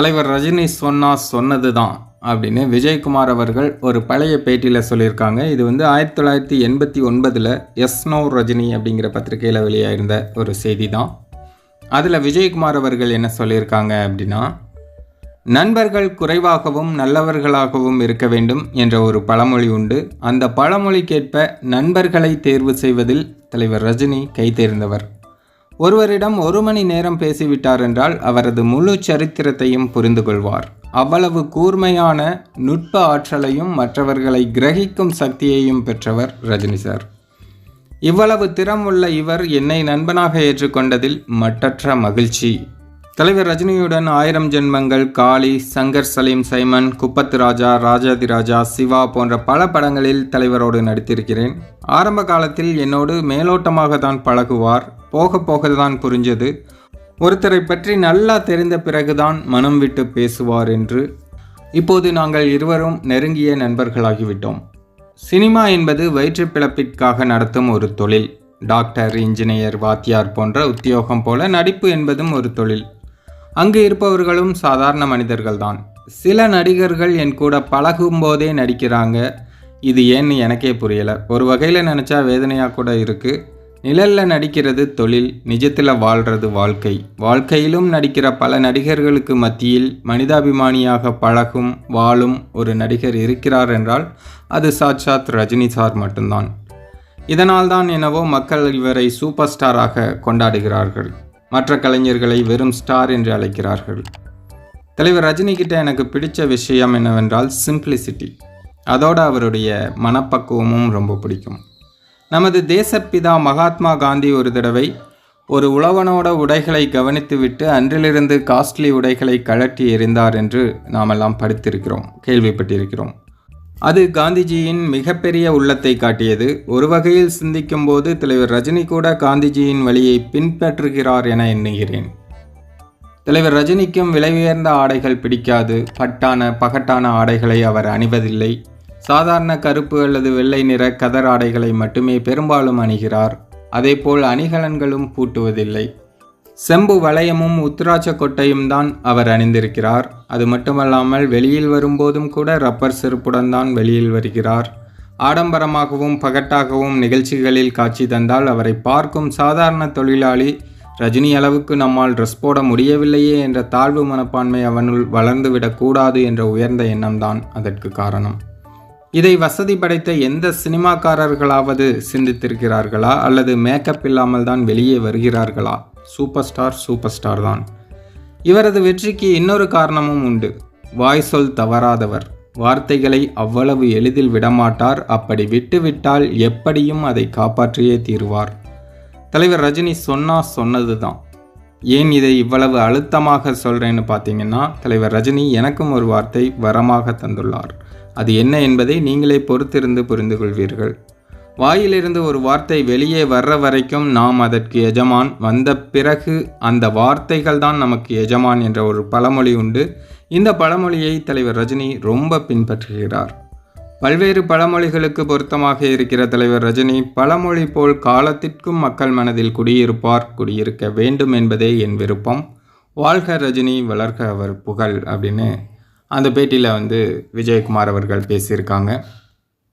தலைவர் ரஜினி சொன்னா சொன்னது தான் அப்படின்னு விஜயகுமார் அவர்கள் ஒரு பழைய பேட்டியில் சொல்லியிருக்காங்க. இது வந்து ஆயிரத்தி தொள்ளாயிரத்தி எண்பத்தி ஒன்பதில் எஸ்னோ ரஜினி அப்படிங்கிற பத்திரிகையில் வெளியாயிருந்த ஒரு செய்தி தான் அதில் விஜயகுமார் அவர்கள் என்ன சொல்லியிருக்காங்க அப்படின்னா நண்பர்கள் குறைவாகவும் நல்லவர்களாகவும் இருக்க வேண்டும் என்ற ஒரு பழமொழி உண்டு. அந்த பழமொழிக்கேற்ப நண்பர்களை தேர்வு செய்வதில் தலைவர் ரஜினி கைதேர்ந்தவர். ஒருவரிடம் ஒரு மணி நேரம் பேசிவிட்டார் என்றால் அவரது முழு சரித்திரத்தையும் புரிந்து கொள்வார் அவ்வளவு கூர்மையான நுட்ப ஆற்றலையும் மற்றவர்களை கிரகிக்கும் சக்தியையும் பெற்றவர் ரஜினி சார். இவ்வளவு திறம் உள்ள இவர் என்னை நண்பனாக ஏற்றுக்கொண்டதில் மட்டற்ற மகிழ்ச்சி. தலைவர் ரஜினியுடன் ஆயிரம் ஜென்மங்கள் காளி சங்கர் சலீம் சைமன் குப்பத்து ராஜா ராஜாதிராஜா சிவா போன்ற பல படங்களில் தலைவரோடு நடித்திருக்கிறேன். ஆரம்ப காலத்தில் என்னோடு மேலோட்டமாக தான் பழகுவார். போக போக தான் புரிஞ்சது. ஒருத்தரை பற்றி நல்லா தெரிந்த பிறகுதான் மனம் விட்டு பேசுவார் என்று. இப்போது நாங்கள் இருவரும் நெருங்கிய நண்பர்களாகிவிட்டோம். சினிமா என்பது வயிற்றுப்பிழப்பிற்காக நடத்தும் ஒரு தொழில். டாக்டர் இன்ஜினியர் வாத்தியார் போன்ற உத்தியோகம் போல நடிப்பு என்பதும் ஒரு தொழில். அங்கு இருப்பவர்களும் சாதாரண மனிதர்கள்தான். சில நடிகர்கள் என் கூட பழகும் போதே நடிக்கிறாங்க. இது ஏன்னு எனக்கே புரியலை. ஒரு வகையில் நினச்சா வேதனையாக கூட இருக்குது நிழலில் நடிக்கிறது தொழில் நிஜத்தில் வாழ்கிறது வாழ்க்கை. வாழ்க்கையிலும் நடிக்கிற பல நடிகர்களுக்கு மத்தியில் மனிதாபிமானியாக பழகும் வாழும் ஒரு நடிகர் இருக்கிறார் என்றால் அது சாட்சாத் ரஜினி சார் மட்டும்தான். இதனால்தான் என்னவோ மக்கள் இவரை சூப்பர் ஸ்டாராக கொண்டாடுகிறார்கள். மற்ற கலைஞர்களை வெறும் ஸ்டார் என்று அழைக்கிறார்கள். தலைவர் ரஜினிகிட்ட எனக்கு பிடிச்ச விஷயம் என்னவென்றால் சிம்பிளிசிட்டி அதோடு அவருடைய மனப்பக்குவமும் ரொம்ப பிடிக்கும். நமது தேசப்பிதா மகாத்மா காந்தி ஒரு தடவை ஒரு உழவனோட உடைகளை கவனித்துவிட்டு அன்றிலிருந்து காஸ்ட்லி உடைகளை கழட்டி எறிந்தார் என்று நாமெல்லாம் படித்திருக்கிறோம் கேள்விப்பட்டிருக்கிறோம். அது காந்திஜியின் மிகப்பெரிய உள்ளத்தை காட்டியது. ஒரு வகையில் சிந்திக்கும்போது தலைவர் ரஜினி கூட காந்திஜியின் வழியை பின்பற்றுகிறார் என எண்ணுகிறேன். தலைவர் ரஜினிக்கும் விலை உயர்ந்த ஆடைகள் பிடிக்காது. பட்டான பகட்டான ஆடைகளை அவர் அணிவதில்லை. சாதாரண கருப்பு அல்லது வெள்ளை நிற கதர் ஆடைகளை மட்டுமே பெரும்பாலும் அணிகிறார். அதேபோல் அணிகலன்களும் பூட்டுவதில்லை. செம்பு வளையமும் உத்திராட்ச கொட்டையும் தான் அவர் அணிந்திருக்கிறார். அது மட்டுமல்லாமல் வெளியில் வரும்போதும் கூட ரப்பர் செருப்புடன் தான் வெளியில் வருகிறார். ஆடம்பரமாகவும் பகட்டாகவும் நிகழ்ச்சிகளில் காட்சி தந்தால் அவரை பார்க்கும் சாதாரண தொழிலாளி ரஜினி அளவுக்கு நம்மால் ட்ரெஸ் போட முடியவில்லையே என்ற தாழ்வு மனப்பான்மை அவனுள் வளர்ந்துவிடக்கூடாது என்ற உயர்ந்த எண்ணம்தான் அதற்கு காரணம். இதை வசதி படைத்த எந்த சினிமாக்காரர்களாவது சிந்தித்திருக்கிறார்களா? அல்லது மேக்கப் இல்லாமல் தான் வெளியே வருகிறார்களா? சூப்பர் ஸ்டார் சூப்பர் ஸ்டார் தான். இவரது வெற்றிக்கு இன்னொரு காரணமும் உண்டு. வாய் சொல் தவறாதவர். வார்த்தைகளை அவ்வளவு எளிதில் விடமாட்டார். அப்படி விட்டுவிட்டால் எப்படியும் அதை காப்பாற்றியே தீருவார். தலைவர் ரஜினி சொன்னா சொன்னது தான் ஏன் இதை இவ்வளவு அழுத்தமாக சொல்கிறேன்னு பார்த்தீங்கன்னா தலைவர் ரஜினி எனக்கும் ஒரு வார்த்தை வரமாக தந்துள்ளார். அது என்ன என்பதை நீங்களே பொறுத்திருந்து புரிந்து கொள்வீர்கள். வாயிலிருந்து ஒரு வார்த்தை வெளியே வர்ற வரைக்கும் நாம் அதற்கு எஜமான் வந்த பிறகு அந்த வார்த்தைகள் தான் நமக்கு எஜமான் என்ற ஒரு பழமொழி உண்டு. இந்த பழமொழியை தலைவர் ரஜினி ரொம்ப பின்பற்றுகிறார். பல்வேறு பழமொழிகளுக்கு பொருத்தமாக இருக்கிற தலைவர் ரஜினி பழமொழி போல் காலத்திற்கும் மக்கள் மனதில் குடியிருப்பார் குடியிருக்க வேண்டும் என்பதே என் விருப்பம். வாழ்க ரஜினி வளர்க அவர் புகழ் அப்படின்னு அந்த பேட்டியில் வந்து விஜயகுமார் அவர்கள் பேசியிருக்காங்க.